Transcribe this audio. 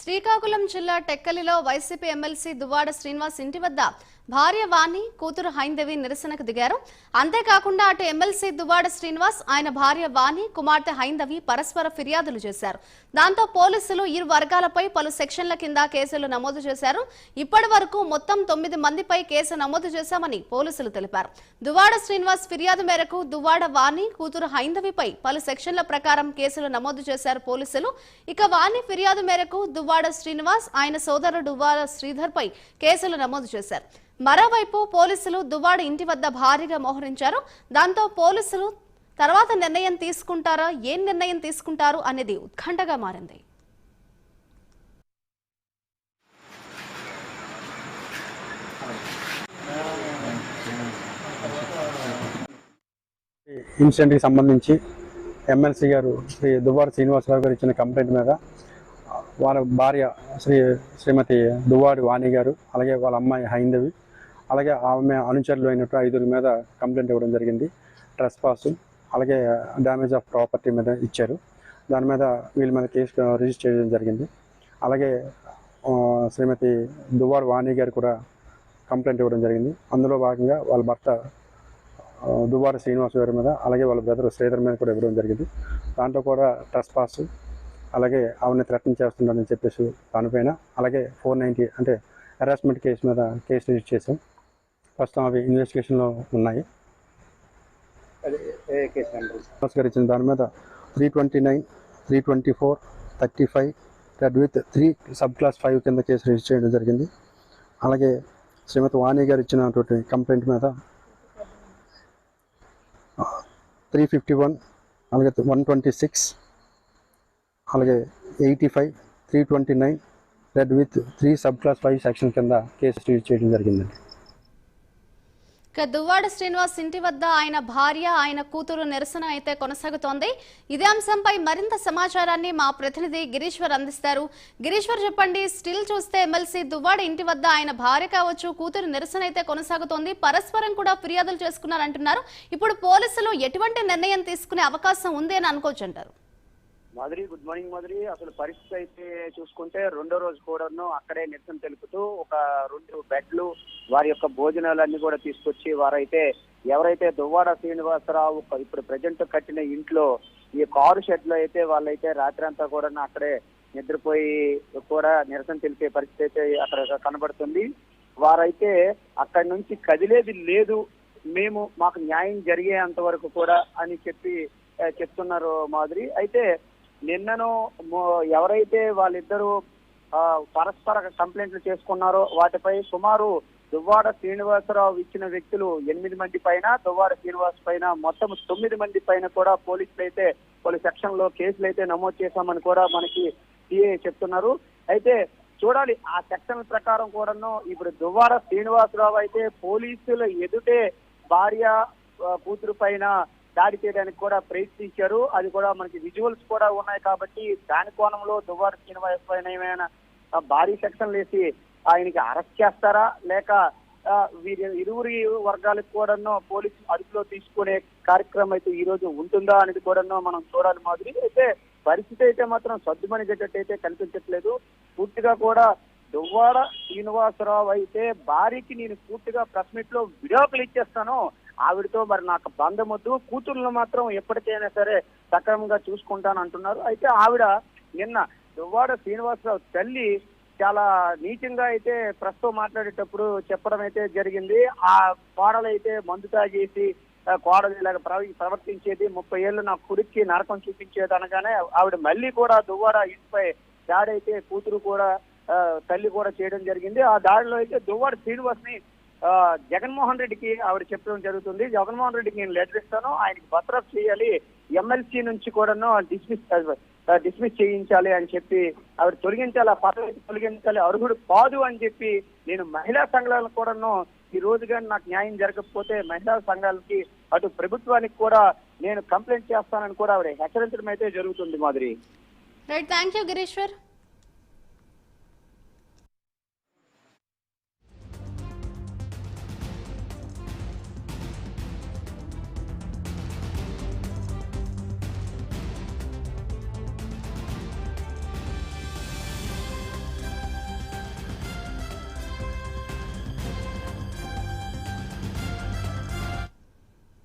శ్రీకాకుళం జిల్లా టెక్కలిలో YCP MLC Duvvada Srinivas ఇంటి వద్ద భార్య వాణి కూతురు హైందవి నిరసనకు దిగారు. అంతేకాకుండా అటు ఎమ్మెల్సీ దువ్వాడ శ్రీనివాస్ ఆయన భార్య వాణి కుమార్తె హైందవి పరస్పర ఫిర్యాదులు చేశారు. దాంతో పోలీసులు ఇరు వర్గాలపై పలు సెక్షన్ల కింద కేసులు నమోదు చేశారు. ఇప్పటి వరకు మొత్తం తొమ్మిది మందిపై కేసు నమోదు చేశామని పోలీసులు తెలిపారు. దువ్వాడ శ్రీనివాస్ ఫిర్యాదు మేరకు దువ్వాడ వాణి కూతురు హైందవిపై పలు సెక్షన్ల ప్రకారం కేసులు నమోదు చేశారు పోలీసులు. ఇక వాణి ఫిర్యాదు మేరకు దువ్వాడ శ్రీనివాస్ ఆయన సోదరుడు దువ్వాడ శ్రీధర్ పై కేసులు నమోదు చేశారు. మరోవైపు పోలీసులు దువ్వాడ ఇంటి వద్ద భారీగా మోహరించారు. దాంతో పోలీసులు తర్వాత నిర్ణయం తీసుకుంటారా? ఏం నిర్ణయం తీసుకుంటారు? అనేది ఉత్కంఠగా మారింది. ఇన్సిడెంట్కి సంబంధించి ఎమ్మెల్సీ గారు శ్రీ దువ్వాడ శ్రీనివాసరావు గారు ఇచ్చిన కంప్లైంట్ మీద వాళ్ళ భార్య శ్రీ శ్రీమతి దువ్వాడి వాణి గారు అలాగే వాళ్ళ అమ్మాయి హైందవి అలాగే ఆమె అనుచరులు అయినట్టు ఐదుగురి మీద కంప్లైంట్ ఇవ్వడం జరిగింది. ట్రెస్ పాస్ అలాగే డ్యామేజ్ ఆఫ్ ప్రాపర్టీ మీద ఇచ్చారు. దాని మీద వీళ్ళ మీద కేసు రిజిస్టర్ చేయడం జరిగింది. అలాగే శ్రీమతి దువ్వాడ వాణి గారు కూడా కంప్లైంట్ ఇవ్వడం జరిగింది. అందులో భాగంగా వాళ్ళ భర్త దువార దువ్వాడ శ్రీనివాస్ గారి మీద అలాగే వాళ్ళ బ్రదర్ శ్రీధర్ మీద కూడా ఇవ్వడం జరిగింది. దాంట్లో కూడా ట్రస్ పాస్ అలాగే ఆవిడని థ్రెటన్ చేస్తున్నారని చెప్పేసి దానిపైన అలాగే ఫోర్ నైంటీ అంటే హెరాస్మెంట్ కేసు మీద కేసు రిజిస్టర్ చేసాం ప్రస్తుతం అవి ఇన్వెస్టిగేషన్లో ఉన్నాయి. ఇచ్చిన దాని మీద three twenty nine three twenty four thirty five read with three sub class five కింద కేసు రిజిస్టర్ చేయడం జరిగింది. అలాగే శ్రీమతి వాణి గారు ఇచ్చినటువంటి కంప్లైంట్ మీద త్రీ ఫిఫ్టీ వన్ అలాగే వన్ ట్వంటీ సిక్స్ అలాగే eighty five three twenty nine read with three sub class five section కింద కేసు రిజిస్టర్ చేయడం జరిగిందండి. ఇక దువ్వాడ శ్రీనివాస్ ఇంటి వద్ద ఆయన భార్య ఆయన కూతురు నిరసన అయితే కొనసాగుతోంది. ఇదే అంశంపై మరింత సమాచారాన్ని మా ప్రతినిధి గిరీశ్వర్ అందిస్తారు. గిరీశ్వర్ చెప్పండి స్టిల్ చూస్తే ఎమ్మెల్సీ దువ్వాడ ఇంటి వద్ద ఆయన భార్య కావచ్చు కూతురు నిరసన అయితే కొనసాగుతోంది. పరస్పరం కూడా ఫిర్యాదులు చేసుకున్నారంటున్నారు. ఇప్పుడు పోలీసులు ఎటువంటి నిర్ణయం తీసుకునే అవకాశం ఉంది అని అనుకోవచ్చు అంటారు మాధురి గుడ్ మార్నింగ్ మాధురి. అసలు పరిస్థితి అయితే చూసుకుంటే రెండో రోజు కూడాను అక్కడే నిరసన తెలుపుతూ ఒక రెండు బెడ్లు వారి యొక్క భోజనాలన్నీ కూడా తీసుకొచ్చి వారైతే ఎవరైతే దువ్వాడ శ్రీనివాసరావు ఇప్పుడు ప్రజెంట్ కట్టిన ఇంట్లో ఈ కారు షెడ్లో అయితే వాళ్ళైతే రాత్రి అంతా కూడా అక్కడే నిద్రపోయి కూడా నిరసన తెలిపే పరిస్థితి అయితే అక్కడ కనబడుతుంది. వారైతే అక్కడి నుంచి కదిలేది లేదు మేము మాకు న్యాయం జరిగేంత వరకు కూడా అని చెప్పి చెప్తున్నారు మాధురి అయితే నిన్నను ఎవరైతే వాళ్ళిద్దరూ పరస్పర కంప్లైంట్లు చేసుకున్నారో వాటిపై సుమారు దువ్వాడ శ్రీనివాసరావు ఇచ్చిన వ్యక్తులు ఎనిమిది మంది పైన దువ్వాడ శ్రీనివాస్ పైన మొత్తం తొమ్మిది మంది పైన కూడా పోలీసులు అయితే పలు సెక్షన్లో కేసులు అయితే నమోదు చేశామని కూడా మనకి సిఐ చెప్తున్నారు. అయితే చూడాలి ఆ సెక్షన్ ప్రకారం కూడాను ఇప్పుడు దువ్వాడ శ్రీనివాసరావు అయితే పోలీసుల ఎదుటే భార్య కూతురు పైన దాడి చేయడానికి కూడా ప్రయత్నించారు. అది కూడా మనకి విజువల్స్ కూడా ఉన్నాయి కాబట్టి దాని కోణంలో దువ్వాడ శ్రీనివాస్ పైన ఏమైనా భారీ సెక్షన్లు వేసి ఆయనకి అరెస్ట్ చేస్తారా? లేక ఆ, వీరి ఇరువురి వర్గాలకు కూడాను పోలీసు అదుపులో తీసుకునే కార్యక్రమం అయితే ఈ రోజు ఉంటుందా అనేది కూడాను మనం చూడాలి మాదిరి అయితే పరిస్థితి అయితే మాత్రం సర్దుమణిగేటట్టు అయితే కనిపించట్లేదు. పూర్తిగా కూడా దువ్వాడ శ్రీనివాసరావు అయితే భార్యకి నేను పూర్తిగా ప్రెస్ మీట్లో విడాకులు ఇచ్చేస్తాను. ఆవిడతో మరి నాకు బంధం వద్దు కూతుర్లను మాత్రం ఎప్పటికైనా సరే సక్రమంగా చూసుకుంటాను అంటున్నారు. అయితే ఆవిడ నిన్న దువ్వాడ శ్రీనివాసరావు తల్లి చాలా నీచంగా అయితే ప్రస్తుతం మాట్లాడేటప్పుడు చెప్పడం అయితే జరిగింది. ఆ కోడలైతే మందు తాగేసి కోడలు ఇలాగ ప్రవ- ప్రవర్తించేది. ముప్పై ఏళ్ళు నా కొడుక్కి నరకం చూపించేది అనగానే ఆవిడ మళ్ళీ కూడా దువ్వాడ ఇంటిపై దాడి అయితే కూతురు కూడా తల్లి కూడా చేయడం జరిగింది. ఆ దాడిలో అయితే దువ్వాడ శ్రీనివాస్ని జగన్మోహన్ రెడ్డికి ఆవిడ చెప్పడం జరుగుతుంది. జగన్మోహన్ రెడ్డికి నేను లెటర్ ఇస్తాను. ఆయనకి భద్రత చేయాలి. ఎమ్మెల్సీ నుంచి కూడాను డిస్మిస్ డిస్మిస్ చేయించాలి అని చెప్పి ఆవిడ తొలగించాలి ఆ పదవి తొలగించాలి అర్హుడు కాదు అని చెప్పి నేను మహిళా సంఘాలకు కూడాను ఈ రోజు కానీ నాకు న్యాయం జరగకపోతే మహిళా సంఘాలకి అటు ప్రభుత్వానికి కూడా నేను కంప్లైంట్ చేస్తానని కూడా ఆవిడ హెచ్చరించడం అయితే జరుగుతుంది మాదిరి రైట్ థ్యాంక్ యూ గిరీశ్వర్